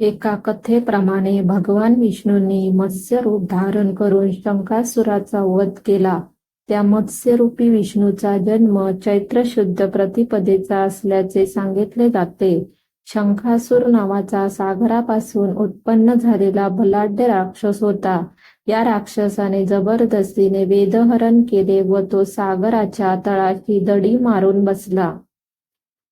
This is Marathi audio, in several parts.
एका कथेप्रमाणे भगवान विष्णूंनी मत्स्य रूप धारण करून शंकासुराचा वध केला. त्या मत्स्यरूपी विष्णूचा जन्म चैत्र शुद्ध प्रतिपदेचा असल्याचे सांगितले जाते. शंखासूर नावाचा सागरापासून उत्पन्न झालेला बलाढ्य राक्षस होता. या राक्षसाने जबरदस्तीने वेदहरण केले व तो सागराच्या तळाशी दडी मारून बसला.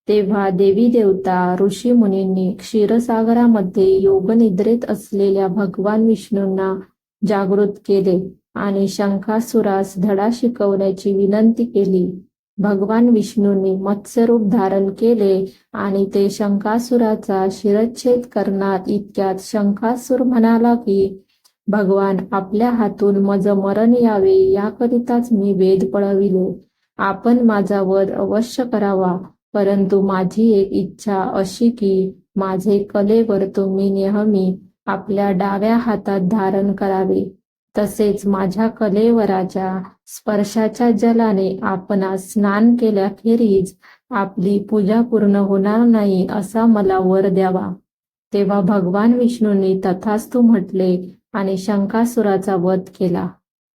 तेव्हा देवी देवता ऋषी मुनींनी क्षीरसागरामध्ये योगनिद्रेत असलेल्या भगवान विष्णूंना जागृत केले आणि शंखासुरास धडा शिकवण्याची विनंती केली. भगवान विष्णूंनी मत्स्यरूप धारण केले आणि ते शंखासुराचा शिरच्छेद करणार इतक्यात शंखासूर म्हणाला की भगवान आपल्या हातून मज मरण यावे याकरिताच मी वेद पळविले. आपण माझा वध अवश्य करावा परंतु माझी एक इच्छा अशी की माझे कलेवर तुम्ही नेहमी आपल्या डाव्या हातात धारण करावे. तसेच माझ्या कलेवराच्या स्पर्शाच्या जलाने आपणास स्नान केल्याखेरीज आपली पूजा पूर्ण होणार नाही असा मला वर द्यावा. तेव्हा भगवान विष्णूंनी तथास्तु म्हटले आणि शंकासुराचा वध केला.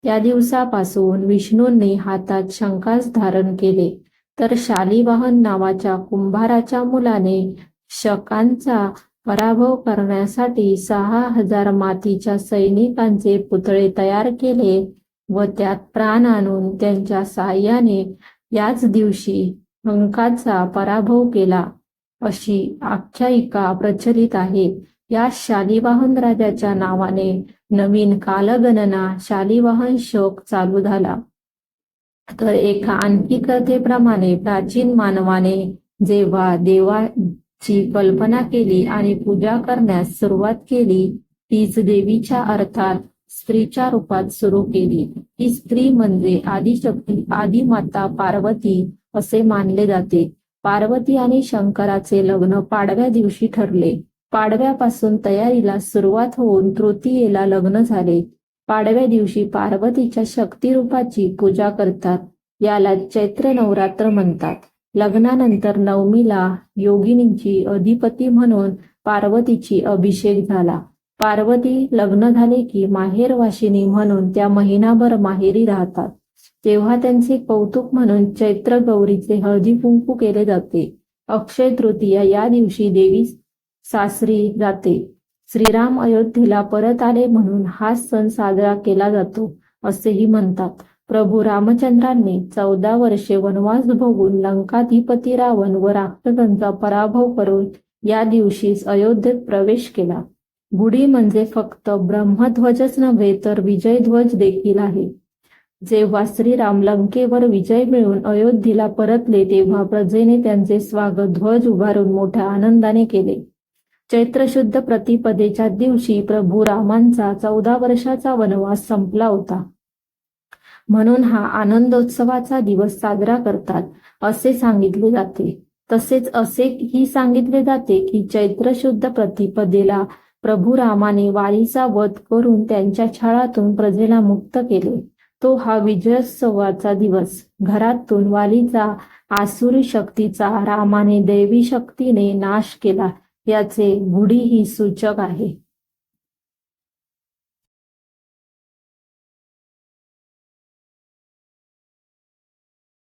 त्या दिवसापासून विष्णूंनी हातात शंकास धारण केले. तर शालिवाहन नावाच्या कुंभाराच्या मुलाने शकांचा पराभव करण्यासाठी सहा हजार मातीच्या सैनिकांचे पुतळे तयार केले व त्यात प्राण आणून त्यांच्या साहाय्याने याच दिवशी अंकाचा पराभव केला, अशी आख्यायिका प्रचलित आहे. या शालिवाहन राजाच्या नावाने नवीन कालगणना शालिवाहन शोक चालू झाला. तर एका आणखी कथेप्रमाणे प्राचीन मानवाने जेव्हा देवाची कल्पना केली आणि पूजा करण्यास सुरुवात केली तीच देवीच्या अर्थात स्त्रीच्या रूपात सुरू केली. ही स्त्री म्हणजे आदिशक्ती आदिमाता पार्वती असे मानले जाते. पार्वती आणि शंकराचे लग्न पाडव्या दिवशी ठरले. पाडव्यापासून तयारीला सुरुवात होऊन तृतीयेला लग्न झाले. पाडव्या दिवशी पार्वतीच्या शक्तिरूपाची पूजा करतात. याला चैत्र नवरात्र म्हणतात. लग्नानंतर नवमीला योगिनींची अधिपती म्हणून पार्वतीची अभिषेक झाला. पार्वती लग्न झाले की माहेरवाशिनी म्हणून त्या महिनाभर माहेरी राहतात. तेव्हा त्यांचे कौतुक म्हणून चैत्र गौरीचे हळदी कुंकू केले जाते. अक्षय तृतीया या दिवशी देवी सासरी जाते. श्रीराम अयोध्येला परत आले म्हणून हा सण साजरा केला जातो असेही म्हणतात. प्रभू रामचंद्रांनी चौदा वर्षे वनवास भोगून लंकाधिपती रावण व राक्षसांचा पराभव करून या दिवशी अयोध्येत प्रवेश केला. गुढी म्हणजे फक्त ब्रह्मध्वजच नव्हे तर विजयध्वज देखील आहे. जेव्हा श्रीराम लंकेवर विजय मिळवून अयोध्येला परतले तेव्हा प्रजेने त्यांचे स्वागत ध्वज उभारून मोठ्या आनंदाने केले. चैत्र शुद्ध प्रतिपदेच्या दिवशी प्रभू रामांचा चौदा वर्षाचा वनवास संपला होता. म्हणून हा आनंदोत्सवाचा दिवस साजरा करतात असे सांगितले जाते. तसेच असेही सांगितले जाते की चैत्र शुद्ध प्रतिपदेला प्रभू रामाने वारीचा वध करून त्यांच्या छळातून प्रजेला मुक्त केले. तो हा विजयोत्सवाचा दिवस. घरातून वालीचा आसुरी शक्तीचा रामाने दैवी शक्तीने नाश केला याचे गुढी ही सूचक आहे.